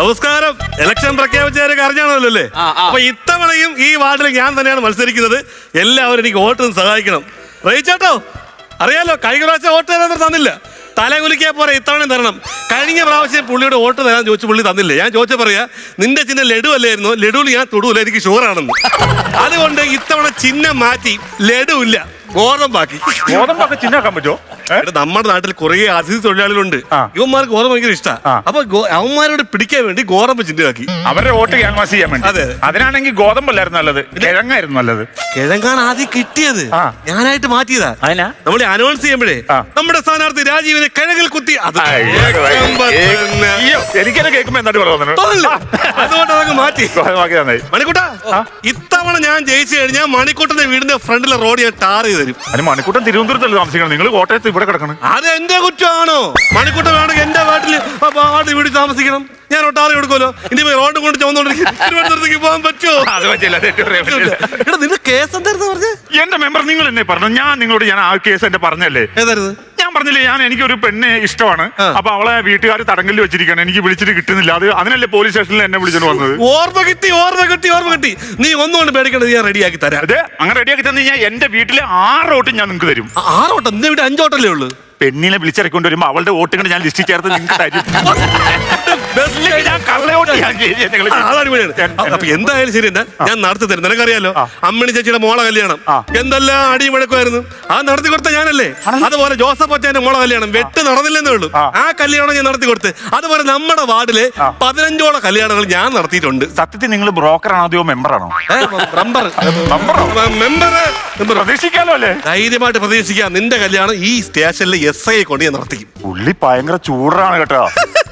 നമസ്കാരം. ഇലക്ഷൻ പ്രഖ്യാപിച്ചവരൊക്കെ അറിഞ്ഞാണല്ലോ അല്ലേ. അപ്പൊ ഇത്തവണയും ഈ വാർഡിൽ ഞാൻ തന്നെയാണ് മത്സരിക്കുന്നത്. എല്ലാവരും എനിക്ക് വോട്ട് സഹായിക്കണം. റയിച്ചേട്ടോ അറിയാലോ കഴിഞ്ഞ പ്രാവശ്യം വോട്ട് തരാൻ തന്നില്ല. തല കുലിക്കാൻ പോരെ ഇത്തവണ തരണം. കഴിഞ്ഞ പ്രാവശ്യം പുള്ളിയുടെ വോട്ട് തരാൻ ചോദിച്ചു പുള്ളി തന്നില്ല. ഞാൻ ചോദിച്ച പറയാ നിന്റെ ചിഹ്നം ലഡു അല്ലായിരുന്നു ലഡുവിൽ ഞാൻ തൊടൂല എനിക്ക് ഷുഗർ ആണെന്ന് അതുകൊണ്ട് ഇത്തവണ ചിഹ്നം മാറ്റി ലഡു ഇല്ല ഗോതമ്പാക്കി. ഗോതമ്പാക്കി ചിഹ്നാക്കാൻ പറ്റുമോ? നമ്മുടെ നാട്ടിൽ കുറേ അതിഥി തൊഴിലാളികളുണ്ട്. ഇവന്മാർക്ക് ഗോതമ്പ് ഭയങ്കര ഇഷ്ടമാണ്. അപ്പൊ അവന്മാരോട് പിടിക്കാൻ വേണ്ടി ഗോതമ്പ് ചിന്തയാക്കി അവരുടെ വോട്ട് ക്യാൻവാസ് ചെയ്യാൻ വേണ്ടി. അതെ. അതിനാണെങ്കിൽ ഗോതമ്പല്ലായിരുന്നു നല്ലത്. കിഴങ്ങായിരുന്നു നല്ലത്. കിഴങ്ങാണ് ആദ്യം കിട്ടിയത്. ഞാനായിട്ട് മാറ്റിയതാ. അതിനാ നമ്മൾ അനൗൺസ് ചെയ്യുമ്പോഴേ നമ്മുടെ സ്ഥാനാർത്ഥി രാജീവിനെ കിഴങ്ങിൽ കുത്തി എനിക്കത് കേൾക്കുമ്പോ എന്താ അതുകൊണ്ട് അതങ്ങ് മാറ്റി. മണിക്കൂട്ട. ഇത്തവണ ഞാൻ ജയിച്ചു കഴിഞ്ഞാൽ മണിക്കൂട്ടന്റെ വീടിന്റെ ഫ്രണ്ടിലെ റോഡ് ഞാൻ ടാർ ചെയ്ത് തരും. അതിന് മണിക്കൂട്ടം തിരുവനന്തപുരത്തല്ലേ താമസിക്കണം നിങ്ങൾ കോട്ടയത്ത് ഇവിടെ കിടക്കണം? അത് എന്റെ കുറ്റമാണോ? മണിക്കൂട്ടം വേണമെങ്കിൽ എന്റെ വീട്ടിൽ വാർഡ് വീട്ടിൽ താമസിക്കണം. ഞാൻ ഒട്ടാറി കൊടുക്കുമല്ലോ ഇനി റോഡ് കൊണ്ട് ചുമന്നുകൊണ്ടിരിക്കും. പോകാൻ പറ്റുമോ? അത് പറ്റില്ല നിന്റെ കേസ് എന്തായിരുന്നു പറഞ്ഞേ? എന്റെ മെമ്പർ നിങ്ങൾ എന്നെ പറഞ്ഞു. ഞാൻ നിങ്ങളോട് ഞാൻ ആ കേസ് എന്റെ പറഞ്ഞല്ലേ? ഏതായിരുന്നു? ഞാൻ പറഞ്ഞില്ലേ ഞാൻ എനിക്കൊരു പെണ്ണെ ഇഷ്ടമാണ്. അപ്പൊ അവളെ വീട്ടുകാർ തടങ്കലിൽ വെച്ചിരിക്കുകയാണ്. എനിക്ക് വിളിച്ചിട്ട് കിട്ടുന്നില്ല. അത് അതിനല്ലേ പോലീസ് സ്റ്റേഷനിൽ എന്നെ വിളിച്ചു വന്നത്? ഓർമ്മ കിട്ടി ഓർമ്മ കിട്ടി ഓർമ്മ കിട്ടി. നീ ഒന്നുകൊണ്ട് പേടിക്കേണ്ടത് ഞാൻ റെഡിയാക്കി തരാം. അതെ അങ്ങനെ റെഡിയാക്കി തന്നു കഴിഞ്ഞാൽ എന്റെ വീട്ടിലെ ആറ് ഓട്ടം ഞാൻ നിങ്ങൾക്ക് തരും. ആറോട്ടം നിന്റെ വീട്ടിൽ അഞ്ചോട്ടല്ലേ ഉള്ളൂ? പെണ്ണിനെ വിളിച്ചിറക്കൊണ്ട് വരുമ്പോ അവളുടെ വോട്ടുകൾ ഞാൻ ലിസ്റ്റ് ചേർത്ത് നിങ്ങൾക്ക് തരും. ഇല്ലെങ്കിൽ ഞാൻ ചെയ്യും നിങ്ങൾ ആ, അപ്പൊ എന്തായാലും ശരി ഞാൻ നടത്തി തരും. നിനക്കറിയാലോ? ആ. അമ്മണി ചേച്ചിയുടെ മോളെ കല്യാണം. എന്തെല്ലാം അടിയും വഴക്കുമായിരുന്നു അത് നടത്തി കൊടുത്ത ഞാനല്ലേ? അതുപോലെ ജോസഫ് അച്ഛന്റെ മോളെ കല്യാണം വെട്ട് നടന്നില്ലെന്നേ ഉള്ളൂ. ആ. ആ കല്യാണം ഞാൻ നടത്തി കൊടുത്ത്. അതുപോലെ നമ്മുടെ വാർഡിൽ പതിനഞ്ചോളം കല്യാണങ്ങൾ ഞാൻ നടത്തിയിട്ടുണ്ട്. സത്യത്തിൽ നിങ്ങൾ ബ്രോക്കർ ആണോ അതെയോ മെമ്പർ ആണോ? മെമ്പർ പ്രതീക്ഷിക്കാലോ അല്ലേ? ധൈര്യമായിട്ട് പ്രതീക്ഷിക്കാം. നിന്റെ കല്യാണം ഈ സ്റ്റേഷനിലെ എസ് ഐ കൊണ്ട് ഞാൻ നടത്തിക്കും പുള്ളി ഭയങ്കര ചൂടാണ് കേട്ടോ.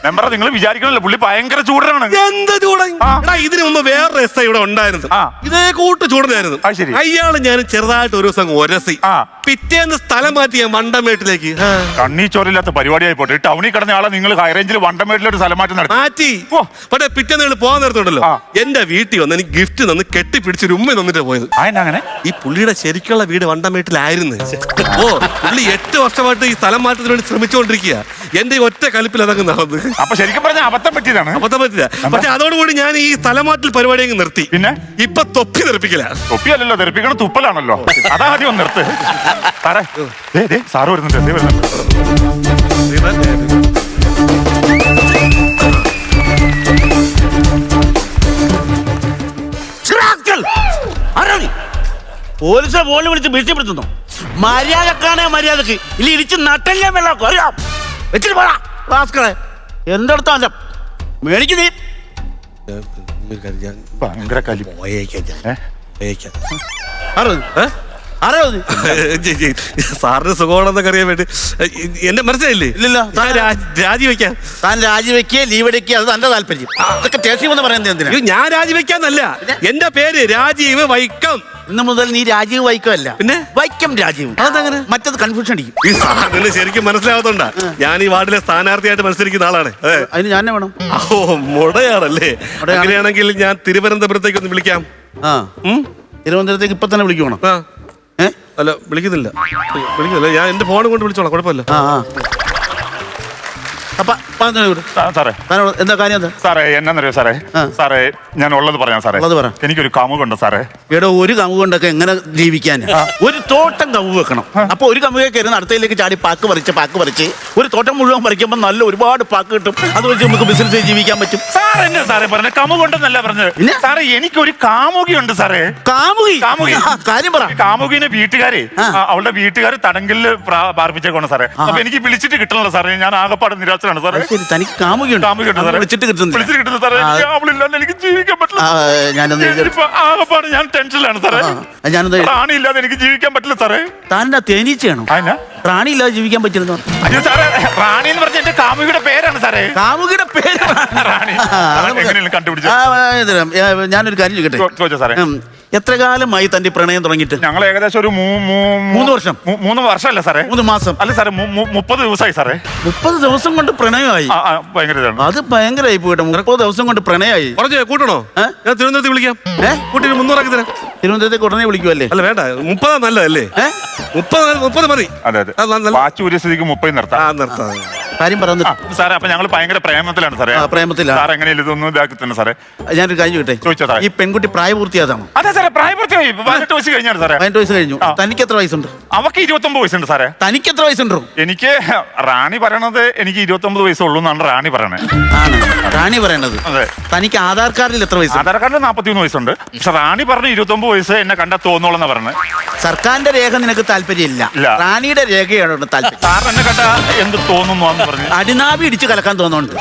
മെമ്പറ നിങ്ങൾ വിചാരിക്കണല്ലോ പുള്ളി ഭയങ്കര ചൂടനാണ്. എന്ത് ചൂടൻ. എടാ ഇതിനു മുമ്പ് വേറെ എസ് ഇവിടെ ഉണ്ടായിരുന്നു. ആ. ഇതേ കൂട്ട് ചൂടനായിരുന്നു. അത് ശരി. അയാൾ ഞാൻ ചെറുതായിട്ട് ഒരു ദിവസം ഒരസി. ആ. പിറ്റേന്ന് സ്ഥലം മാറ്റി ഞാൻ വണ്ടമേട്ടിലേക്ക്. ആ. കണ്ണീ ചോരില്ലാത്ത പരിപാടിയായി പോട്ടെ. ടൗണിൽ കിടന്ന ആളെ നിങ്ങൾ ഹൈറേഞ്ചിൽ വണ്ടമേട്ടിലൊരു സ്ഥലം മാറ്റം നടത്തി. മാറ്റി. ഓ. പക്ഷേ പിറ്റേന്ന് നിങ്ങൾ പോകാൻ നേരത്തുണ്ടല്ലോ. ആ. എന്റെ വീട്ടിൽ വന്ന് എനിക്ക് ഗിഫ്റ്റ് തന്ന് കെട്ടിപ്പിടിച്ച് ഒരു ഉമ്മ തന്നിട്ട് പോയത്. അതിന് അങ്ങനെ? ഈ പുള്ളിയുടെ ശരിക്കുള്ള വീട് വണ്ടമേട്ടിലായിരുന്നു. ഓ പുള്ളി എട്ട് വർഷമായിട്ട് ഈ സ്ഥലം മാറ്റത്തിന് വേണ്ടി ശ്രമിച്ചുകൊണ്ടിരിക്കുക എന്റെ ഈ ഒറ്റ കലിപ്പിൽ അതങ്ങ് നടന്ന്. അപ്പൊ ശരിക്കും പറഞ്ഞ അബദ്ധം പറ്റിയതാണ്. അബദ്ധം പറ്റില്ല പക്ഷെ അതോടുകൂടി ഞാൻ ഈ സ്ഥലമാറ്റൽ പരിപാടി അങ്ങ് നിർത്തി. പിന്നെ? ഇപ്പൊ തൊപ്പി തെറിപ്പിക്കല. തൊപ്പിയല്ലല്ലോ തെറിപ്പിക്കണ തുപ്പലാണല്ലോ. അതാ ആദ്യം ഒന്ന് നിർത്ത്. സാറേ ദേ, ദേ, സാറ് വരുന്നുണ്ട് ദേ വരുന്നുണ്ട്. റാസ്കൽ! ആരാ നീ? പോലീസിനെ പോലും വിളിച്ച് ഭീഷണിപ്പെടുത്തുന്നു. മര്യാദക്കാണേ മര്യാദയ്ക്ക്. ഇല്ല ഇടിച്ച് നട്ടല്ലേ വെള്ളം അറിയാം. വെച്ചിട്ട് പോടാ. റാസ്കളെ എന്തെടുത്താ അല്ല മേടിക്ക് നീ. ഭയങ്കര കലി? സാറിന് സുഖമാണെന്നൊക്കെ അറിയാൻ വേണ്ടി. എന്റെ മനസ്സിലായില്ലേ? ഇല്ലല്ലോ രാജിവെക്കാൻ താൻ രാജിവെക്കുക ലീവ് എടുക്കുക അത് തന്റെ താല്പര്യം. അതൊക്കെ ചേച്ചി വന്ന് പറയുന്നത് എന്തിനാ? ഞാൻ രാജിവെക്കാന്നല്ല. എന്റെ പേര് രാജീവ് വൈക്കം. ഇന്ന് മുതൽ നീ രാജീവ് വൈക്കല്ല പിന്നെ? വൈക്കം രാജീവ്. അതങ്ങനെ മറ്റത് കൺഫ്യൂഷൻ അടിക്കും. ഈ സാറിന് ശരിക്കും മനസ്സിലാവാത്തോണ്ടാ. ഞാൻ ഈ വാർഡിലെ സ്ഥാനാർത്ഥിയായിട്ട് മത്സരിക്കുന്ന ആളാണ്. അതെ. അതിന് ഞാൻ വേണം? ഓ മുടയാണല്ലേ. അങ്ങനെയാണെങ്കിൽ ഞാൻ തിരുവനന്തപുരത്തേക്ക് ഒന്ന് വിളിക്കാം. ആ. ഉം? തിരുവനന്തപുരത്തേക്ക് ഇപ്പൊ തന്നെ വിളിക്കണം ആ. ഏ? അല്ല വിളിക്കുന്നില്ല. വിളിക്കുന്നില്ല. ഞാൻ എന്റെ ഫോൺ കൊണ്ട് വിളിച്ചോളാം. കുഴപ്പമില്ല. ആ ആ. അപ്പൊ സാറേ. എന്താ കാര്യം സാറേ എന്നാന്നറിയോ സാറേ? സാറേ ഞാൻ ഉള്ളത് പറയാം സാറേ. ഉള്ളത് പറ. എനിക്കൊരു കമുകുണ്ട് സാറേ. ഇവിടെ ഒരു കമുകൊണ്ടൊക്കെ കൊണ്ടൊക്കെ എങ്ങനെ ജീവിക്കാൻ ഒരു തോട്ടം കമ്പ് വെക്കണം. അപ്പൊ ഒരു കമ്പ് കയറുന്ന അടുത്തയിലേക്ക് ചാടി പാക്ക് പറിച്ച് പാക്ക് പറിച്ച്. ഒരു തോട്ടം മുഴുവൻ പറിക്കുമ്പോൾ നല്ല ഒരുപാട് പാക്ക് കിട്ടും. അത് വെച്ച് നമുക്ക് ബിസിനസ് ജീവിക്കാൻ പറ്റും. സാറേ എന്നെ സാറേ പറഞ്ഞ കമുകൊണ്ടെന്നല്ല പറഞ്ഞത്? സാറേ എനിക്കൊരു കാമുകിയുണ്ട് സാറേ. കാമുകി? കാമുകി. കാര്യം പറ. കാമുകിനെ വീട്ടുകാരെ അവളുടെ വീട്ടുകാർ തടങ്കലിൽ പാർപ്പിച്ചേക്കാണ് സാറേ. അപ്പൊ എനിക്ക് വിളിച്ചിട്ട് കിട്ടണല്ലോ സാറേ. ഞാൻ ആകെപ്പാട് നിരാശനാണ് സാറേ. ശരി തനിക്ക് കാമുകിയുണ്ട്. കാമുകിയുണ്ട് അത് സാറേ. വിളിച്ചിട്ട് കിട്ടുന്നില്ല. വിളിച്ചിട്ട് കിട്ടുന്നു സാറേ. എനിക്ക് അവളില്ലാതെ എനിക്ക് ജീവിക്കാൻ പറ്റില്ല. ആ, ഞാനൊന്ന് എഴുതി- ഇപ്പൊ ആകെപ്പാട് ഞാൻ ടെൻഷനിലാണ് സാറേ. ആ, ഞാനൊന്ന് എഴുതി- റാണി ഇല്ലാതെ എനിക്ക് ജീവിക്കാൻ പറ്റില്ല സാറേ. താന്റെ തേനീച്ചയാണോ? അതിനാ റാണി ഇല്ലാതെ ജീവിക്കാൻ പറ്റില്ലെന്ന് പറഞ്ഞു. അയ്യോ സാറേ റാണി എന്ന് പറഞ്ഞ എന്റെ കാമുകിയുടെ പേരാണ് സാറേ. കാമുകിയുടെ പേര്. റാണി. ആ, അത് റാണി എങ്ങനെയാണ് കണ്ടുപിടിച്ചത് ആ, ആ, ഇത് തരാം. ഏ, ഞാനൊരു കാര്യം ചോദിക്കട്ടെ? ചോ- ചോദിച്ചോ സാറേ. ഉം. എത്ര കാലമായി തന്റെ പ്രണയം തുടങ്ങിയിട്ട്? ഞങ്ങൾ ഏകദേശം ഒരു മൂ- മൂ- മൂ- മൂന്ന് വർഷം. മൂ- മൂന്ന് വർഷമല്ല സാറേ. മൂന്ന് മാസം. അല്ല സാറേ മു- മു- മുപ്പത് ദിവസമായി സാറേ. മുപ്പത് ദിവസം കൊണ്ട് പ്രണയമായി? ആ, ആ, ഭയങ്കര ഇതാണ്. അത് ഭയങ്കരമായി പോയിട്ട് മുപ്പത് ദിവസം കൊണ്ട് പ്രണയമായി? പറഞ്ഞേ കൂട്ടണോ? ഏ? ഞാൻ തിരുവനന്തപുരത്ത് വിളിക്കാം. ഏ? കൂട്ടി മുന്നൂറാക്കി തരാം. തിരുവനന്തപുരത്തേക്ക് ഉടനെ വിളിക്കുമല്ലേ അല്ല വേണ്ട. മുപ്പതാ നല്ലതല്ലേ? ഏ? മുപ്പത് മുപ്പത് മതി. അതെ അതെ. അത് നല്ല- വാച്ച് ഒരു സ്ഥിതിക്ക് മുപ്പത് നിർത്താം. ആ നിർത്താം. കാര്യം പറഞ്ഞു സാറേ അപ്പൊ ഞങ്ങൾ ഭയങ്കര പ്രേമത്തിലാണ് സാറേ. പ്രേമത്തിലാണ്. സാർ എങ്ങനെയല്ല ഇതൊന്നും ഇതാക്കി തന്നെ സാറേ. ഞാനൊരു കാര്യം കിട്ടെ ചോദിച്ചോ ഈ പെൺകുട്ടി പ്രായപൂർത്തിയാതാണ് അതെ സാറേ പ്രായപൂർത്തിയായി. പതിനെട്ട് വയസ്സ് കഴിഞ്ഞാണ് സാറേ. പതിനെട്ട് വയസ്സ് കഴിഞ്ഞു. തനിക്ക് എത്ര വയസ്സുണ്ട്? അവക്ക് ഇരുപത്തൊമ്പത് വയസ്സുണ്ട് സാറേ. തനിക്ക് എത്ര വയസ്സുണ്ടോ? എനിക്ക് റാണി പറയണത് എനിക്ക് ഇരുപത്തൊമ്പത് വയസ്സുള്ളൂ എന്നാണ് റാണി പറയണത് റാണി പറയണത്. അതെ. തനിക്ക് ആധാർ കാർഡിൽ എത്ര വയസ്സ് ആധാർ കാർഡിൽ നാപ്പത്തിമൂന്ന് വയസ്സുണ്ട്. പക്ഷെ റാണി പറഞ്ഞ ഇരുപത്തൊമ്പത് വയസ്സ് എന്നെ കണ്ടാ തോന്നോളെന്നാ പറഞ്ഞത് സർക്കാരിന്റെ രേഖ നിനക്ക് താല്പര്യമില്ല. ഇല്ല. റാണിയുടെ രേഖയാണ് താല്പര്യം. സാറിന് എന്നെ കണ്ടാ എന്ത് തോന്നുന്നു? പറഞ്ഞു? അടിനാവി ഇടിച്ച് കലക്കാൻ തോന്നുന്നുണ്ട്.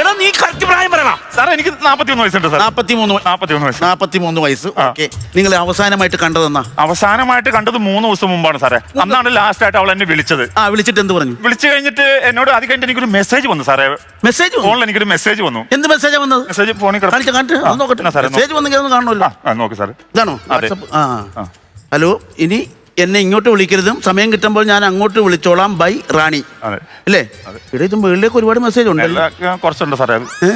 എടാ നീ കറക്റ്റ് പ്രായം പറയണം സാർ എനിക്ക് നാപ്പത്തിമൂന്ന് വയസ്സുണ്ട് സാർ നാപ്പത്തി മൂന്ന് വയസ്സ്. നാപ്പത്തി മൂന്ന് വയസ്സ്. ഓക്കെ. നിങ്ങൾ അവസാനമായിട്ട് കണ്ടതെന്നാ? അവസാനമായിട്ട് കണ്ടത് മൂന്ന് ദിവസം മുമ്പാണ് സാറേ. അന്നാണ് ലാസ്റ്റ് ആയിട്ട് അവൾ എന്നെ വിളിച്ചത്. ആ വിളിച്ചിട്ട് എന്ത് പറഞ്ഞു? വിളിച്ചു കഴിഞ്ഞിട്ട് എന്നോട് അത് കഴിഞ്ഞിട്ട് എനിക്കൊരു മെസ്സേജ് വന്നു സാറേ. മെസ്സേജ് ഫോണിൽ എനിക്കൊരു മെസ്സേജ് വന്നു. എന്ത് മെസ്സേജാ വന്നത്? മെസ്സേജ് ഫോണിൽ കാണിച്ചു കാണിച്ച. നോക്കട്ടെ. സാറേ, മെസ്സേജ് വന്നെങ്കിൽ ഒന്ന് കാണുമല്ലോ നോക്ക് സാറേ. ഇതാണോ. ഹലോ ഇനി എന്നെ ഇങ്ങോട്ട് വിളിക്കരുതും. സമയം കിട്ടുമ്പോൾ ഞാൻ അങ്ങോട്ട് വിളിച്ചോളാം. ബൈ റാണി. അതെ. അല്ലേ? ഇവിടെ ഇത് മുകളിലേക്ക് ഒരുപാട് മെസ്സേജ് ഉണ്ട്. എല്ലാ- കുറച്ചുണ്ട് സാറേ. ഏ?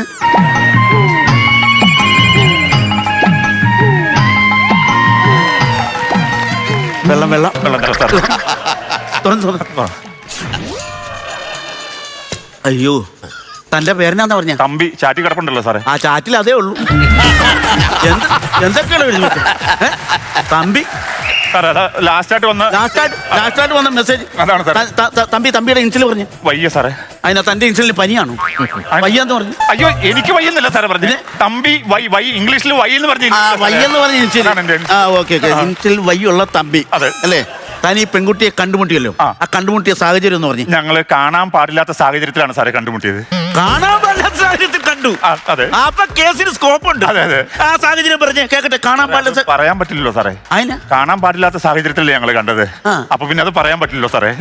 വെള്ളം വെള്ളം. വെള്ളം തരാം സാറേ. തുറന്ന് തുറന്ന് അയ്യോ തന്റെ പേരെന്നാന്ന് പറഞ്ഞ? തമ്പി ചാറ്റി കിടപ്പുണ്ടല്ലോ സാറേ. ആ ചാറ്റിൽ അതേ ഉള്ളൂ. എന്ത് എന്തൊക്കെയാണ് എഴുതി തമ്പി സാറേ അതാ ലാസ്റ്റ് വന്ന ലാസ്റ്റായിട്ട് ലാസ്റ്റായിട്ട് വന്ന മെസ്സേജ് അതാണ് സാർ. തമ്പി തമ്പിയുടെ ഇൻസിൽ പറഞ്ഞു. വയ്യ സാറേ. അതിനാ തന്റെ ഇൻസിലിന് പനിയാണോ? വയ്യാന്ന് പറഞ്ഞു. അയ്യോ എനിക്ക് വയ്യെന്നില്ല സാറേ പറഞ്ഞു. തമ്പി വൈ വൈ ഇംഗ്ലീഷിൽ വൈ എന്ന് പറഞ്ഞു വയ്യെന്ന് പറഞ്ഞ ഇൻസിൽ ആ ഓക്കെ ഓക്കെ. ഇൻസിൽ വയ്യുള്ള തമ്പി. അതെ. അല്ലേ? താൻ ഈ പെൺകുട്ടിയെ കണ്ടുമുട്ടിയല്ലോ? ആ. കണ്ടുമുട്ടിയ സാഹചര്യം എന്ന് പറഞ്ഞു. ഞങ്ങൾ കാണാൻ പാടില്ലാത്ത സാഹചര്യത്തിലാണ് സാറേ കണ്ടുമുട്ടിയത്. കാണാൻ സാഹചര്യത്തിൽ കണ്ടു. ആ, അതെ. ആ, അപ്പൊ കേസിന് സ്കോപ്പ് ഉണ്ട് അതെ, അതെ. ആ സാഹചര്യം പറഞ്ഞ കേക്കട്ടെ കാണാൻ പാടില്ല പറയാൻ പറ്റില്ലല്ലോ സാറേ. അതിന്? കാണാൻ പാടില്ലാത്ത സാഹചര്യത്തിലല്ലേ ഞങ്ങൾ കണ്ടത്. ആ. അപ്പൊ പിന്നെ അത് പറയാൻ പറ്റില്ലല്ലോ സാറേ.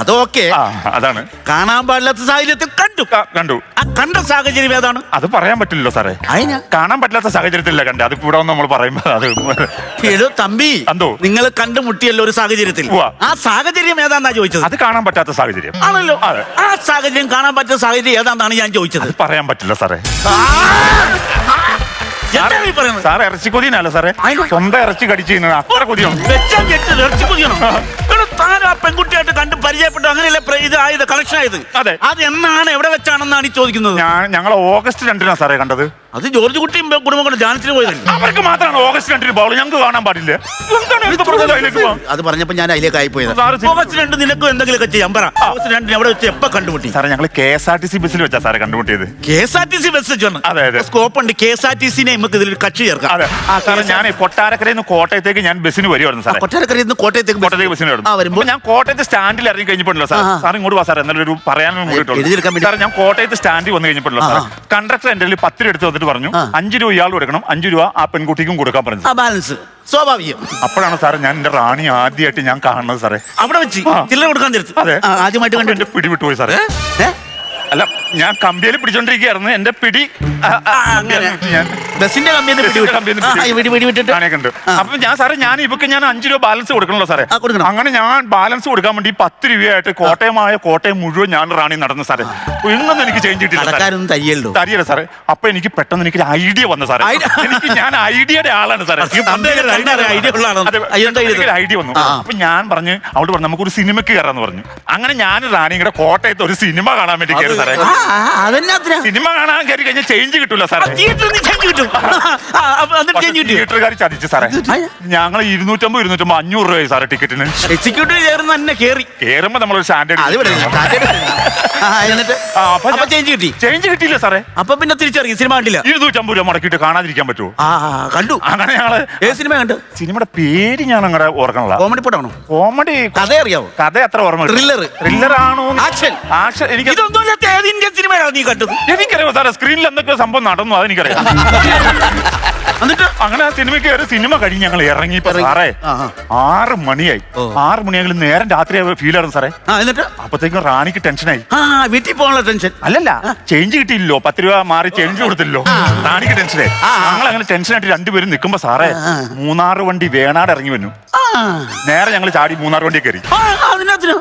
അതൊക്കെ ആ അതാണ്. കാണാൻ പാടില്ലാത്ത സാഹചര്യത്തിൽ കണ്ടു. ക- കണ്ടു. ആ കണ്ട സാഹചര്യം ഏതാണ്? അത് പറയാൻ പറ്റില്ലല്ലോ സാറേ. അതിന്? കാണാൻ പറ്റാത്ത സാഹചര്യത്തിലല്ല കണ്ടേ. അത് ഇവിടെ വന്ന് നമ്മൾ പറയുമ്പോ അത് തമ്പി എന്തോ? നിങ്ങൾ കണ്ടുമുട്ടിയല്ലോ ഒരു സാഹചര്യത്തിൽ. ഉവ്വ. ആ സാഹചര്യം ഏതാന്നാ ചോദിച്ചത്? അത് കാണാൻ പറ്റാത്ത സാഹചര്യം. ആണല്ലോ. അതെ. ആ സാഹചര്യം കാണാൻ പറ്റാത്ത സാഹചര്യം ഏതാണെന്നാണ് ഞാൻ ചോദിച്ചത്? അത് പറയാൻ പറ്റില്ല സാറേ. ആ! എന്താണ് ഈ പറയുന്നത്? സാർ ഇറച്ചി കൊതിയനല്ല സാറേ സ്വന്തം ഇറച്ചി കടിച്ചു തിന്നണം അത്ര കൊതിയാണ്. വെച്ചാൽ ഞെട്ടി ഇറച്ചി കുതിയണം. എടോ, താൻ ആ പെൺകുട്ടിയായിട്ട് കണ്ട് പരിചയപ്പെട്ടു. അങ്ങനെയല്ലേ പ്ര- ഇത് ആയത് കളക്ഷൻ ആയത്? അതെ. അത് എന്നാണ് എവിടെ വെച്ചാണെന്നാണ് ഈ ചോദിക്കുന്നത്? ഞാൻ ഞങ്ങൾ ഓഗസ്റ്റ് രണ്ടിനാ സാറേ കണ്ടത്. അത് ജോർജ് കുട്ടിയും കുടുംബം കൊണ്ട് ധ്യാനത്തിന് പോയതല്ലേ? അവർക്ക് മാത്രമാണ് ഓഗസ്റ്റ് രണ്ടിന് ബോൾ ഞങ്ങൾക്ക് കാണാൻ പാടില്ല. എന്താണ് എന്ത് പറഞ്ഞത് അതിലേക്ക് പോവാം? അത് പറഞ്ഞപ്പോ ഞാൻ അതിലേക്ക് ആയിപ്പോയത്. സാറ് ചി- ഓഗസ്റ്റ് രണ്ട് നിനക്കും എന്തെങ്കിലുമൊക്കെ ചെയ്യാം പറ. ഓഗസ്റ്റ് രണ്ടിന് അവിടെ വെച്ച് എപ്പോ കണ്ടുമുട്ടി? സാറേ ഞങ്ങൾ K S R T C ബസ്സിൽ വെച്ചാ സാറേ കണ്ടുമുട്ടിയത്. K S R T C bus അതെ, അതെ. സ്കോപ്പ് ഉണ്ട് കെ എസ് ആർ ടി സിനെ നമുക്ക് ഇതിൽ കക്ഷി ചേർക്കാം. അതെ. ആ, സാറേ ഞാൻ കൊട്ടാരക്കരയിൽ നിന്ന് കോട്ടയത്തേക്ക് ഞാൻ ബസ്സിന് വരുവായിരുന്നു സാറേ. കൊട്ടാരക്കരയിൽ നിന്ന് കോട്ടയത്തേക്ക് കോട്ടയത്തേക്ക് ബസ്സിന് വരുന്നു. ആ വരുമ്പോൾ ഞാൻ കോട്ടയത്ത് സ്റ്റാൻഡിൽ ഇറങ്ങി കഴിഞ്ഞപ്പോഴല്ലോ സാർ ആ. സാർ ഇങ്ങോട്ട് വാ സാർ എന്നൊരു ഒരു പറയാനും കൂടി കിട്ടുള്ളൂ. എഴുതിയെടുക്കാൻ വേണ്ടി. സാർ ഞാൻ കോട്ടയത്ത് സ്റ്റാൻഡിൽ വന്നു കഴിഞ്ഞപ്പോഴല്ലോ സാർ ആ, കണ്ടക്ടർ എന്റെ കയ്യിൽ പത്ത് രൂപ എടുത്ത് വന്നിട്ട് പറഞ്ഞു അഞ്ചു രൂപ ഇയാൾ കൊടുക്കണം അഞ്ചു രൂപ ആ പെൺകുട്ടിക്കും കൊടുക്കാൻ പറഞ്ഞു. ആ ബാലൻസ് സ്വാഭാവികം. അപ്പോഴാണ് സാർ ഞാൻ എന്റെ റാണി ആദ്യമായിട്ട് ഞാൻ കാണുന്നത് സാറേ. അവിടെ വെച്ച് ആ. ചില്ലറ കൊടുക്കാൻ തരത്ത് അതെ. ആ, ആദ്യമായിട്ട് കണ്ടു എന്റെ പിടി വിട്ടുപോയി സാറേ. ഏ? അല്ല ഞാൻ കമ്പിയിൽ പിടിച്ചോണ്ടിരിക്കുകയായിരുന്നു. എന്റെ പിടി ആ, ആ, ആ, അങ്ങനെ. ഞാൻ കണ്ടു. ആ. അപ്പൊ ഞാൻ സാറേ ഞാൻ ഇവക്ക് ഞാൻ അഞ്ചു രൂപ ബാലൻസ് കൊടുക്കണല്ലോ സാറേ. അങ്ങനെ ഞാൻ ബാലൻസ് കൊടുക്കാൻ വേണ്ടി പത്ത് രൂപയായിട്ട് കോട്ടയമായ കോട്ടയം മുഴുവൻ ഞാൻ റാണി നടന്നു സാറേ. ഇന്നൊന്നും എനിക്ക് ചേഞ്ച് കിട്ടിയില്ല തരിയല്ലോ. സാറേ. അപ്പൊ എനിക്ക് പെട്ടെന്ന് എനിക്ക് ഐഡിയ വന്നു സാറേ. എനിക്ക് ഞാൻ ഐഡിയയുടെ ആളാണ് സാറേ. ഐഡിയ വന്നു. അപ്പൊ ഞാൻ പറഞ്ഞു അവിടെ പറഞ്ഞു നമുക്കൊരു സിനിമക്ക് കയറാന്ന് പറഞ്ഞു. അങ്ങനെ ഞാൻ റാണിയുടെ കോട്ടയത്ത് ഒരു സിനിമ കാണാൻ വേണ്ടി കയറി സാറേ. സിനിമ കാണാൻ കയറി കഴിഞ്ഞാൽ ചേഞ്ച് കിട്ടൂല സാറേ. തിയേറ്ററിൽ ചേഞ്ച് കിട്ടും. തിയേറ്ററുകാർ ചതിച്ചു സാറേ. ഞങ്ങൾ ഇരുന്നൂറ്റമ്പത് ഇരുന്നൂറ്റമ്പത് അഞ്ഞൂറ് രൂപയായി സാറേ ടിക്കറ്റിന്. എക്സിക്യൂട്ടീവ് ചേർന്ന് തന്നെ കേറി. കേറുമ്പോ നമ്മളൊരു സ്റ്റാൻഡേർഡ് ചേഞ്ച് കിട്ടി. ചേഞ്ച് കിട്ടിയില്ല സാറേ. അപ്പൊ പിന്നെ തിരിച്ചറിയും സിനിമ കണ്ടില്ല. ഇരുന്നൂറ്റമ്പത് രൂപ മുടക്കിയിട്ട് കാണാതിരിക്കാൻ പറ്റുമോ? കണ്ടു. അങ്ങനെ ഞങ്ങൾ ഏത് സിനിമ കണ്ടു? സിനിമയുടെ പേര് ഞാൻ അങ്ങനെ ഓർക്കണല്ല കോമഡി പടമാണോ കോമഡി കഥ അറിയാവോ? കഥ എത്ര ഓർമ്മ ത്രില്ലർ ത്രില്ലർ ആണോ ആക്ഷൻ. ആക്ഷൻ. എനിക്ക് ഇതൊന്നും ഇല്ലാത്ത ഏത് സിനിമയാണ് നീ കണ്ടത്? എനിക്കറിയാം സാറേ സ്ക്രീനിൽ എന്തൊക്കെ സംഭവം നടന്നു അതെനിക്കറിയാം. എന്നിട്ട് അങ്ങനെ ആ സിനിമയ്ക്ക് ഒരു സിനിമ കഴിഞ്ഞ് ഞങ്ങൾ ഇറങ്ങി. സാറേ. ആറ് മണിയായി. ആറ് മണിയെങ്കിലും നേരം രാത്രി ഫീൽ ആയിരുന്നു സാറേ. ആ എന്നിട്ട്? അപ്പത്തേക്കും റാണിക്ക് ടെൻഷനായി ആ വീട്ടിൽ പോകാനുള്ള ടെൻഷൻ അല്ലല്ല ചേഞ്ച് കിട്ടിയില്ലോ പത്ത് രൂപ മാറി ചേഞ്ച് കൊടുത്തില്ലോ റാണിക്ക് ടെൻഷനായി. ഞങ്ങൾ അങ്ങനെ ടെൻഷനായിട്ട് രണ്ടുപേരും നിൽക്കുമ്പോ സാറേ. മൂന്നാറ് വണ്ടി വേണാട് ഇറങ്ങി വന്നു. ആ. നേരെ ഞങ്ങൾ ചാടി മൂന്നാറ് വണ്ടി കയറി. അതിനകത്തിന്.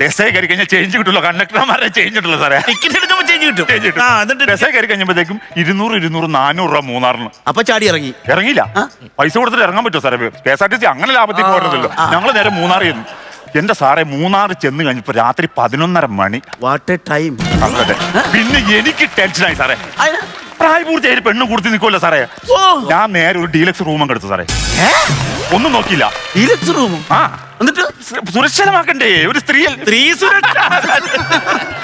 ബസ്സേ കയറി കഴിഞ്ഞാൽ ചേഞ്ച് കിട്ടുമല്ലോ. കണ്ടക്ടർമാരെ ചേഞ്ച് കിട്ടുമല്ലോ സാറേ. ടിക്കറ്റ് എടുക്കുമ്പോൾ ചേഞ്ച് കിട്ടും. ചേഞ്ച് കിട്ടും. ആ എന്നിട്ട് ബസ്സേ കയറി കഴിഞ്ഞപ്പോഴത്തേക്കും ഇരുന്നൂറ് ഇരുന്നൂറ് നാനൂറ് രൂപ മൂന്നാറിന്. അപ്പൊ ചാടി ഇറങ്ങി. ഇറങ്ങിയില്ല. പൈസ കൊടുത്തിട്ട് ഇറങ്ങാൻ പറ്റുമോ സാറേ? K S R T C അങ്ങനെ ലാഭത്തിൽ പോരുന്നല്ലോ ആ. ഞങ്ങൾ നേരെ മൂന്നാർ ചെന്നു. എന്റെ സാറേ മൂന്നാർ ചെന്ന് കഴിഞ്ഞപ്പോ രാത്രി പതിനൊന്നര മണി. വാട്ട് എ ടൈം അതെ. പിന്നെ എനിക്ക് ടെൻഷനായി സാറേ. പ്രായപൂർത്തിയായി പെണ്ണ് കൊടുത്ത് നിൽക്കുമല്ലോ സാറേ. ഓ. ഞാൻ നേരെ ഒരു ഡീലക്സ് റൂം അങ്ങ് എടുത്തു സാറേ. ഒന്നും നോക്കിയില്ല. ഡീലക്സ് റൂമും ആ. എന്നിട്ട്? സു- സുരക്ഷിതമാക്കണ്ടേ? ഒരു സ്ത്രീ സ്ത്രീ സുരക്ഷ.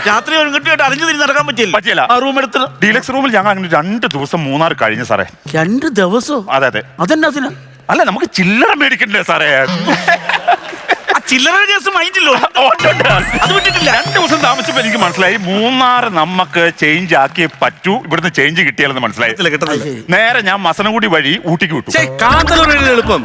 രാത്രി ഒരു അറിഞ്ഞു തിരിഞ്ഞ് നടക്കാൻ പറ്റില്ല പറ്റിയില്ല. ആ റൂം എടുത്ത്. ഡീലക്സ് റൂമിൽ ഞങ്ങൾ അങ്ങനെ രണ്ട് ദിവസം മൂന്നാർ കഴിഞ്ഞു സാറേ. രണ്ട് ദിവസവും അതെ അതെ. അതെന്നാ അതിനാ? അല്ല നമുക്ക് ചില്ലറ മേടിക്കണ്ടേ സാറേ? ചില്ലറ കേസ് മൈൻഡില്ലോ അത് വിട്ടിട്ടില്ല. രണ്ട് ദിവസം താമസിച്ചപ്പോ എനിക്ക് മനസ്സിലായി. മൂന്നാർ നമുക്ക് ചേഞ്ച് ആക്കിയേ പറ്റൂ. ഇവിടുന്ന് ചേഞ്ച് കിട്ടിയാലെന്ന് മനസ്സിലായി. കിട്ടത്തില്ല. നേരെ ഞാൻ മസനഗുടി വഴി ഊട്ടിക്ക് വിട്ടു. ഛേ, കാന്തല്ലൂർ വഴി എളുപ്പം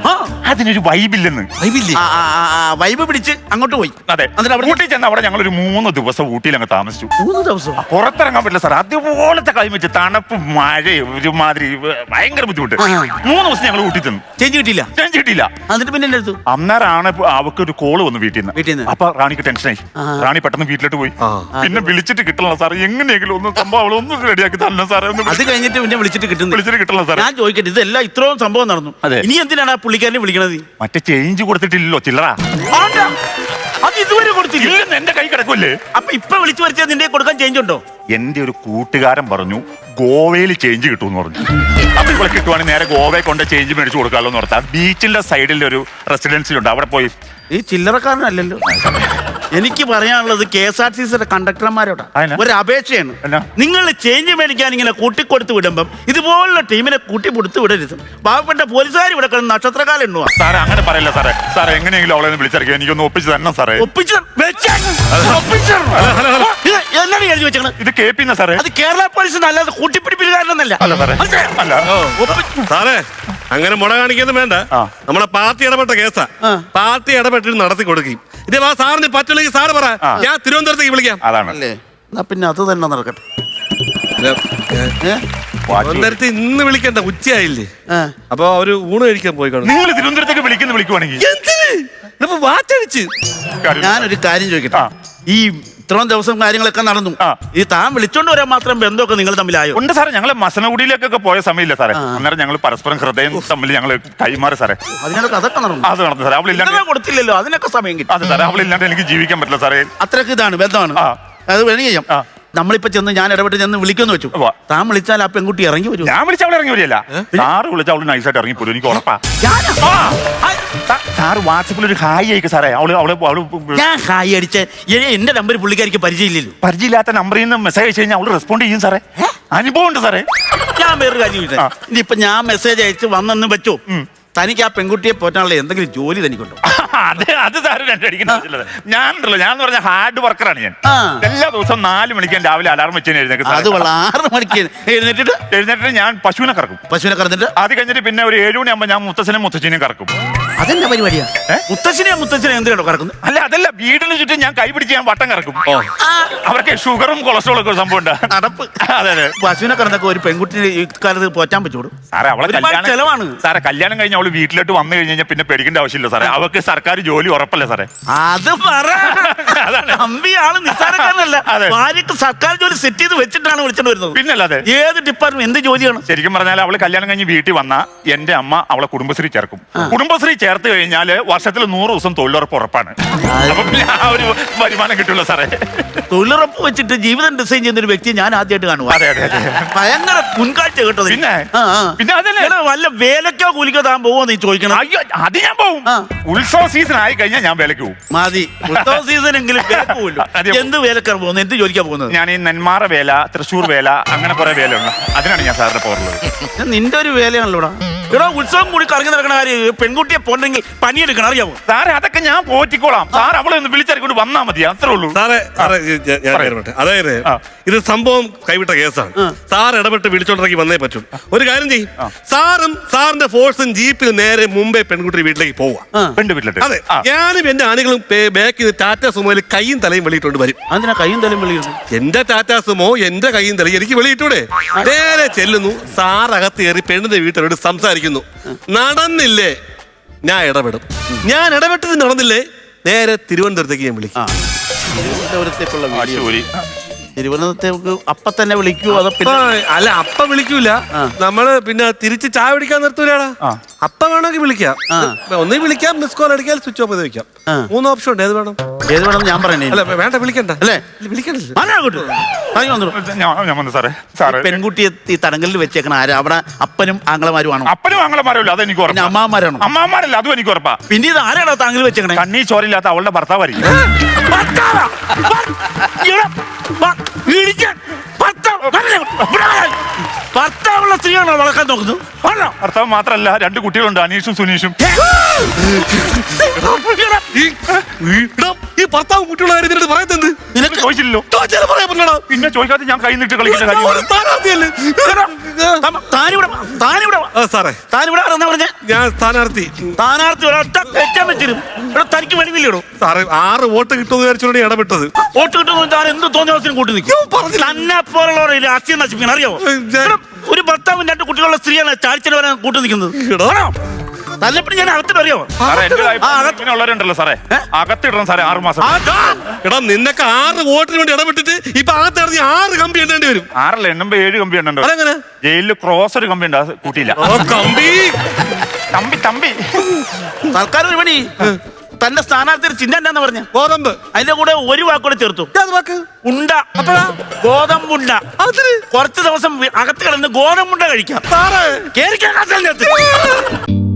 അതിനൊരു വൈബില്ലെന്ന് വൈബില്ലേ ആ, ആ, ആ, ആ, വൈബ് പിടിച്ച് അങ്ങോട്ട് പോയി. അതെ. എന്നിട്ട് അവിടെ ഊട്ടി ചെന്ന് അവിടെ ഞങ്ങൾ ഒരു മൂന്ന് ദിവസം ഊട്ടിയിൽ അങ്ങ് താമസിച്ചു. മൂന്ന് ദിവസം? പുറത്തിറങ്ങാൻ പറ്റില്ല സാർ അതുപോലത്തെ കൈമച്ച് തണുപ്പ് മഴ ഒരുമാതിരി ഭയങ്കര ബുദ്ധിമുട്ട്. മൂന്ന് ദിവസം ഞങ്ങൾ ഊട്ടി ചെന്നു. ചേഞ്ച് കിട്ടിയില്ല. ചേഞ്ച് കിട്ടിയില്ല. എന്നിട്ട് പിന്നെ എന്റെ അടുത്തു? അന്നേരമാണ് അവക്ക് ഒരു കോൾ വന്നു വീട്ടിൽ വീട്ടിൽ നിന്ന്. അപ്പൊ റാണിക്ക് ടെൻഷനായി. റാണി പെട്ടെന്ന് വീട്ടിലോട്ട് പോയി. പിന്നെ വിളിച്ചിട്ട് കിട്ടണം സാർ എങ്ങനെയെങ്കിലും ഒന്ന് സംഭവം ഒന്ന് റെഡിയാക്കി തരണം സാറേ. ഒന്ന് അത് കഴിഞ്ഞിട്ട് പിന്നെ വിളിച്ചിട്ട് കിട്ടുന്നു വിളിച്ചിട്ട് കിട്ടണം സാറേ. ഞാൻ ചോദിക്കട്ടെ ഇതെല്ലാം ഇത്രയും സംഭവം നടന്നു. അതെ. ഇനി എന്തിനാണ് ആ പുള്ളിക്കാരനെ വിളിക്കണത്? മറ്റേ ചേഞ്ച് കൊടുത്തിട്ടില്ലല്ലോ ചില്ലറ. ആണ്ട. അത് ഇതുവരെ കൊടുത്തില്ല. ഇല്ലെന്ന് എന്റെ കൈ കിടക്കൂല്ലേ അപ്പൊ ഇപ്പൊ വിളിച്ചു വരച്ചാൽ നിന്റെ കൊടുക്കാൻ ചേഞ്ച് ഉണ്ടോ? എന്റെ ഒരു കൂട്ടുകാരൻ പറഞ്ഞു ഗോവയിൽ ചേഞ്ച് കിട്ടുമെന്ന് പറഞ്ഞു. അപ്പൊ ഇവിടെ കിട്ടുവാണെങ്കിൽ നേരെ ഗോവയെ കൊണ്ട് ചേഞ്ച് മേടിച്ചു കൊടുക്കാമല്ലോ എന്ന് ഓർത്താ ബീച്ചിന്റെ സൈഡിൽ ഒരു റെസിഡൻസി ഉണ്ട് അവിടെ പോയി. ഈ ചില്ലറക്കാരനല്ലല്ലോ. എനിക്ക് പറയാനുള്ളത് കെ എസ് ആർ ടി സിയുടെ കണ്ടക്ടർമാരോടാ? ഒരു അപേക്ഷയാണ്. എന്നാ? നിങ്ങൾ ചേഞ്ച് മേടിക്കാൻ ഇങ്ങനെ കൂട്ടിക്കൊടുത്ത് വിടുമ്പം ഇതുപോലുള്ള ടീമിനെ കൂട്ടി കൊടുത്ത് വിടരുത്. പാവപ്പെട്ട പോലീസുകാർ ഇവിടെ കിടന്ന് നക്ഷത്രക്കാലം എണ്ണുവാ. സാറേ അങ്ങനെ പറയില്ല സാറേ. സാറേ എങ്ങനെയെങ്കിലും അവളെ ഒന്ന് വിളിച്ചിറക്കി എനിക്കൊന്ന് ഒപ്പിച്ച് തന്നെ സാറേ. ഒപ്പിച്ച് വെച്ചേക്ക്. ഒപ്പിച്ച് ഇത് എന്നാണ് എഴുതി വെച്ചേക്കണത്? ഇത് കേപ്പിന്ന സാറേ. അത് കേരള പോലീസ് നല്ലത് കൂട്ടിപ്പിടിപ്പിക്കാരനൊന്നല്ല. അല്ല സാറേ. അല്ല. സാറേ അങ്ങനെ മുട കാണിക്കുന്നത് വേണ്ട. ആ. നമ്മളെ പാർട്ടി ഇടപെട്ട കേസാ. ആ. പാർട്ടി ഇടപെട്ടിട്ട് നടത്തി കൊടുക്കും ഇത് വാ സാറിന് പറ്റില്ലെങ്കിൽ സാറ് പറ. ആ. ഞാൻ തിരുവനന്തപുരത്തേക്ക് വിളിക്കാം. അതാണ്. പിന്നെ അത് തന്നെ നടക്കട്ടെ. തിരുവനന്തപുരത്ത് ഇന്ന് വിളിക്കണ്ട ഉച്ചയായില്ലേ? ആ. അപ്പൊ അവർ ഊണ് കഴിക്കാൻ പോയി കാണും. നിങ്ങൾ തിരുവനന്തപുരത്തേക്ക് വിളിക്കുന്ന വിളിക്കുവാണെങ്കിൽ. വാച്ചടിച്ച് ഞാനൊരു കാര്യം ചോദിക്കട്ടെ? ഈ ഇത്രയും ദിവസം കാര്യങ്ങളൊക്കെ നടന്നു. ആ. ഈ താൻ വിളിച്ചോണ്ട് വരാൻ മാത്രം ബന്ധമൊക്കെ നിങ്ങൾ തമ്മിലായോ? ഉണ്ട് സാറേ ഞങ്ങൾ മസനഗുഡിയിലേക്കൊക്കെ പോയ സമയമില്ല സാറേ. അന്നേരം ഞങ്ങൾ പരസ്പരം ഹൃദയം തമ്മിൽ ഞങ്ങൾ കൈമാറി സാറേ. അതിനൊക്കെ അതൊക്കെ നടന്നു. അത് നടന്നു സാറേ. അവളില്ലാണ്ട് ഇന്നലെ കൊടുത്തില്ലല്ലോ അതിനൊക്കെ സമയം കിട്ടി. അതെ സാറേ അവളില്ലാണ്ട് എനിക്ക് ജീവിക്കാൻ പറ്റില്ല സാറേ. അത്രയ്ക്ക് ഇതാണ് ബന്ധമാണ്. ആ. അത് വേണി ചെയ്യാം. ആ. നമ്മളിപ്പോ ചെന്ന് ഞാൻ ഇടപെട്ട് ചെന്ന് വിളിക്കുമെന്ന് വെച്ചു. ഉവ്വ. താൻ വിളിച്ചാൽ ആ പെൺകുട്ടി ഇറങ്ങി വരും ഞാൻ വിളിച്ച അവളെ ഇറങ്ങി വരില്ല സാറ് വിളിച്ച അവൾ നൈസായിട്ട് ഇറങ്ങി പോലും എനിക്ക് ഉറപ്പാ. ഞാനാ? ആ. സാ- സാറ് വാട്സപ്പിൽ ഒരു ഹായ് അയക്ക് സാറേ. അവൾ അവൾ അവൾ ഞാൻ ഹായ് അടിച്ച എന്റെ നമ്പർ പുള്ളിക്കാരിക്ക് പരിചയമില്ലല്ലോ. പരിചയമില്ലാത്ത നമ്പറിൽ നിന്ന് മെസ്സേജ് അയച്ചു കഴിഞ്ഞാൽ അവൾ റെസ്പോണ്ട് ചെയ്യും സാറേ. അനുഭവം ഉണ്ട് സാറേ. ഞാൻ വേറൊരു കാര്യം ചോദിച്ചേ. ആ. ഇനിയിപ്പൊ ഞാൻ മെസ്സേജ് അയച്ച് വന്നെന്ന് വെച്ചോ. തനിക്ക് ആ പെൺകുട്ടിയെ പോറ്റാനുള്ള എന്തെങ്കിലും ജോലി തനിക്കുണ്ടോ? അത് അത് സാറ് രണ്ടടിക്കുന്നത് ആവശ്യമില്ല ഞാനുണ്ടല്ലോ ഞാൻ എന്ന് പറഞ്ഞ ഹാർഡ് വർക്കറാണ് ഞാൻ. ആ. എല്ലാ ദിവസവും നാല് മണിക്ക് ഞാൻ രാവിലെ അലാറം വെച്ച് എഴുന്നേക്കും അത്. വളരെ ആറ് മണിക്ക് എഴുന്നേറ്റിട്ട്? എഴുന്നേറ്റിട്ട് ഞാൻ പശുവിനെ കറക്കും. പശുവിനെ കറന്നിട്ട്? അത് കഴിഞ്ഞിട്ട് പിന്നെ ഒരു ഏഴു മണിയാകുമ്പോൾ ഞാൻ മുത്തച്ഛനും മുത്തച്ഛനെയും കറക്കും. അതെന്താ പരിപാടിയാ? മുത്തശ്ശനെ മുത്തശ്ശിനെ എന്തിനാണോ കറക്കുന്നത്? അല്ല അതല്ല വീടിന് ചുറ്റും ഞാൻ കൈ പിടിച്ച് ഞാൻ വട്ടം കറക്കും. അവർക്ക് ഷുഗറും കൊളസ്ട്രോളും ഒക്കെ സംഭവം ഉണ്ട്. നടപ്പ്. അതെ അതെ. പശുവിനെ കറന്നൊക്കെ ഒരു പെൺകുട്ടിയെ ഈ കാലത്ത് പോറ്റാൻ പറ്റൂടും സാറേ അവളെ ഒരുപാട് കല്യാണം ചെലവാണ്. സാറേ കല്യാണം കഴിഞ്ഞ അവൾ വീട്ടിലോട്ട് വന്നു കഴിഞ്ഞ് കഴിഞ്ഞാൽ പിന്നെ പേടിക്കേണ്ട ആവശ്യമില്ല സാറേ. അവർക്ക് സർക്കാർ ജോലി ഉറപ്പല്ലേ സാറേ? അത് പറ. അതാണ്. തമ്പി ആൾ നിസ്സാരക്കാരനല്ല. അതെ. ഭാര്യക്ക് സർക്കാർ ജോലി സെറ്റ് ചെയ്ത് വെച്ചിട്ടാണ് വിളിച്ചിട്ട് വരുന്നത്. പിന്നല്ലാതെ ഏത് ഡിപ്പാർട്ട്മെന്റ് എന്ത് ജോലിയാണ്? ശരിക്കും പറഞ്ഞാൽ അവൾ കല്യാണം കഴിഞ്ഞ് വീട്ടിൽ വന്ന എന്റെ അമ്മ അവളെ കുടുംബശ്രീ ചേർക്കും. കുടുംബശ്രീ ചേർത്ത് കഴിഞ്ഞാൽ വർഷത്തിൽ നൂറ് ദിവസം തൊഴിലുറപ്പ് ഉറപ്പാണ്. അപ്പൊ പിന്നെ ആ ഒരു വരുമാനം കിട്ടുള്ള സാറേ. തൊഴിലുറപ്പ് വെച്ചിട്ട് ജീവിതം ഡിസൈൻ ചെയ്യുന്ന ഒരു വ്യക്തിയെ ഞാൻ ആദ്യമായിട്ട് കാണുക അതെ അതെ അതെ. ഭയങ്കര മുൻകാഴ്ച കേട്ടത് പിന്നെ? ആ, ആ. പിന്നെ അതല്ലേ? എടാ, വല്ല വേലക്കോ കൂലിക്കോ താൻ പോവോ നീ ചോദിക്കണം. അയ്യോ അത് ഞാൻ പോവും. ആ. ഉത്സവ സീസൺ ആയി കഴിഞ്ഞാൽ ഞാൻ വിലക്ക് പോകും മതി. ഉത്സവ സീസൺ എങ്കിലും വേലക്ക് പോവല്ലോ അതെ. എന്ത് വേലക്കാർ പോകുന്നത് എന്ത് ജോലിക്കാ പോകുന്നത്? ഞാൻ ഈ നെന്മാറ വേല തൃശ്ശൂർ വേല അങ്ങനെ കുറെ വേലയുണ്ട്. അതിനാണ് ഞാൻ സാറിന് പോറുള്ളത് ഇത് നിന്റെ ഒരു വേലയാണല്ലോടാ ഇവിടെ. ഉത്സവം കൂടി കറങ്ങി നടക്കണ കാര്യം പെൺകുട്ടിയെ പോണ്ടെങ്കിൽ പണിയെടുക്കണം അറിയാമോ സാറേ അതൊക്കെ ഞാൻ പോറ്റിക്കോളാം. സാർ അവളെ ഒന്ന് വിളിച്ചറിക്കൊണ്ട് വന്നാ മതി അത്രേ ഉള്ളൂ. സാറേ സാറേ ഇത് ഞാൻ- ഞാൻ പറയൂ. ഇടപെട്ടെ. അതായത് ആ. ഇത് സംഭവം കൈവിട്ട കേസാണ്. സാർ ഇടപെട്ട് വിളിച്ചോണ്ടി വന്നേ പറ്റും. ഒരു കാര്യം ചെയ്യും. സാറും സാറിന്റെ ഫോഴ്സും ജീപ്പിൽ നേരെ മുമ്പേ പെൺകുട്ടി വീട്ടിലേക്ക് പോവാ. പെണ്ണ് വീട്ടിലിട്ട് അതെ. ഞാനും എന്റെ ആനകളും ബാക്കിൽ ടാറ്റ സുമോയിൽ കൈയും തലയും വെളിയിട്ടുണ്ട് വരും. അതിനാ കൈയും തലയും വിളിക്കുന്നത് എന്റെ ടാറ്റ സുമോ എന്റെ കൈയും തലയും എനിക്ക് വെളിയിട്ടൂടെ? നേരെ ചെല്ലുന്നു. സാർ അകത്ത് കയറി പെണ്ണിന്റെ വീട്ടിലോട് സംസാരിക്കുന്നു. നടന്നില്ലേ? ഞാൻ ഇടപെടും. ഞാൻ ഇടപെട്ടത് നടന്നില്ലേ? നേരെ തിരുവനന്തപുരത്തേക്ക് ഞാൻ വിളിക്കും. ആ. തിരുവനന്തപുരത്തേക്കുള്ള വീഡിയോ അപ്പ തിരുവനന്തപുരത്തേക്ക് അപ്പൊ തന്നെ വിളിക്കൂ അതോ ആ, പിന്നെ അല്ല അപ്പ വിളിക്കൂല. നമ്മൾ പിന്നെ തിരിച്ച് ചായ പിടിക്കാൻ നിർത്തൂലടാ. അപ്പ വേണമെങ്കിൽ വിളിക്കാം. ഒന്നേ വിളിക്കാം മിസ് കോൾ അടിക്കാൻ സ്വിച്ച് ഓഫ് ചെയ്ത് വെക്കാം. മൂന്ന് ഓപ്ഷൻ ഉണ്ട്. ഏത് വേണം? ഏത് വേണം ഞാൻ പറയണേ അല്ല വേണ്ട വിളിക്കണ്ട. അല്ലേ? വിളിക്കണ്ടല്ലേ പെൺകുട്ടിയെ ഈ തടങ്കലിൽ വെച്ചേക്കണ ആരാ? അവിടെ അപ്പനും ആങ്ങളമാരുമാണോ അപ്പനും ആങ്ങളമാരല്ലോ അത് എനിക്ക് ഉറപ്പാ. അമ്മാമാരാണോ അമ്മാമാരല്ല അതും എനിക്ക് ഉറപ്പാ. പിന്നെ ഇത് ആരാണോ താങ്കൾ വെച്ചേക്കണേ? കണ്ണീ ചോരില്ലാത്ത അവളുടെ ഭർത്താവായിരിക്കും. ഇടിക്കാൻ വരാൻ. ഭർത്താവുള്ള സ്ത്രീയാണോ നോക്കുന്നത്? വരണോ? ഭർത്താവ് മാത്രല്ല രണ്ട് കുട്ടികളുണ്ട് അനീഷും സുനീഷും. ഈ എടാ, ഈ ഭർത്താവ് കുട്ടിയുള്ള കാര്യം നിന്നോട് പറയുന്നത് നിനക്ക് ചോദിച്ചില്ലല്ലോ. ചോദിച്ചാലും പറയാൻ പറ്റില്ലടാ. പിന്നെ ചോദിക്കാതെ ഞാൻ കൈ നിട്ട് കളിക്കുന്ന ഞാൻ ഒരു കാര്യം സ്ഥാനാർത്ഥിയല്ലേ താൻ- താനിവിടെ വാ. താനിവിടെ വാ. ആ സാറേ. താനിവിടെ വരാന്നാ പറഞ്ഞേ? ഞാൻ സ്ഥാനാർത്ഥി. സ്ഥാനാർത്ഥി ഒരൊറ്റ ഇവിടെ തനിക്ക് വേണമെങ്കിലിടോ സാറേ ആറ് വോട്ട് കിട്ടുമെന്ന് വിചാരിച്ചോണ്ട് ഇടപെട്ടത്. വോട്ട് കിട്ടുന്നു താൻ എന്ത് തോന്നിയ അവസരം കൂട്ടി നിൽക്കും? പറഞ്ഞില്ല. തന്നെ പോലുള്ളവരെ രാഷ്ട്രീയം നശിപ്പിക്കണം. അറിയാമോ ഒരു ഭർത്താവും രണ്ട് കുട്ടികളുള്ള സ്ത്രീയാണ് ചാടിച്ചൽ വരാൻ കൂട്ടി നിൽക്കുന്നത്. എടാ. ഞാൻ അകത്തിട്ട് അറിയാമോ സാറേ എന്റെ ആ, അകത്ത്- ഇങ്ങനെയുള്ളവരുണ്ടല്ലോ സാറേ. ഏ? അകത്തിടണം സാറേ ആറ് മാസം. എടാ നിന്നൊക്കെ ആറ് വോട്ടിന് വേണ്ടി ഇടപെട്ടിട്ട് ഇപ്പൊ അകത്ത് ഇറങ്ങി ആറ് കമ്പി എണ്ണേണ്ടി വരും. ആറല്ല എണ്ണുമ്പോ ഏഴ് കമ്പി ഉണ്ടോ അതെങ്ങനെ? ജയിലിൽ ക്രോസ് ഒരു കമ്പി ഉണ്ട് അത് കൂട്ടിയില്ല. ഓ കമ്പി. തമ്പി തമ്പി. സർക്കാർ ഒരു പണി. തന്റെ സ്ഥാനാർത്ഥി ചിഹ്നം എന്നാന്ന് പറഞ്ഞു? ഗോതമ്പ്. അതിന്റെ കൂടെ ഒരു വാക്കൂടെ ചേർത്തു. വാക്ക്. ഉണ്ട. അപ്പഴാ? ഗോതമ്പുണ്ട. അതിന് കുറച്ച് ദിവസം അകത്ത് കിടന്ന് ഗോതമ്പുണ്ട കഴിക്കാം. സാറേ. കേറിക്കാൻ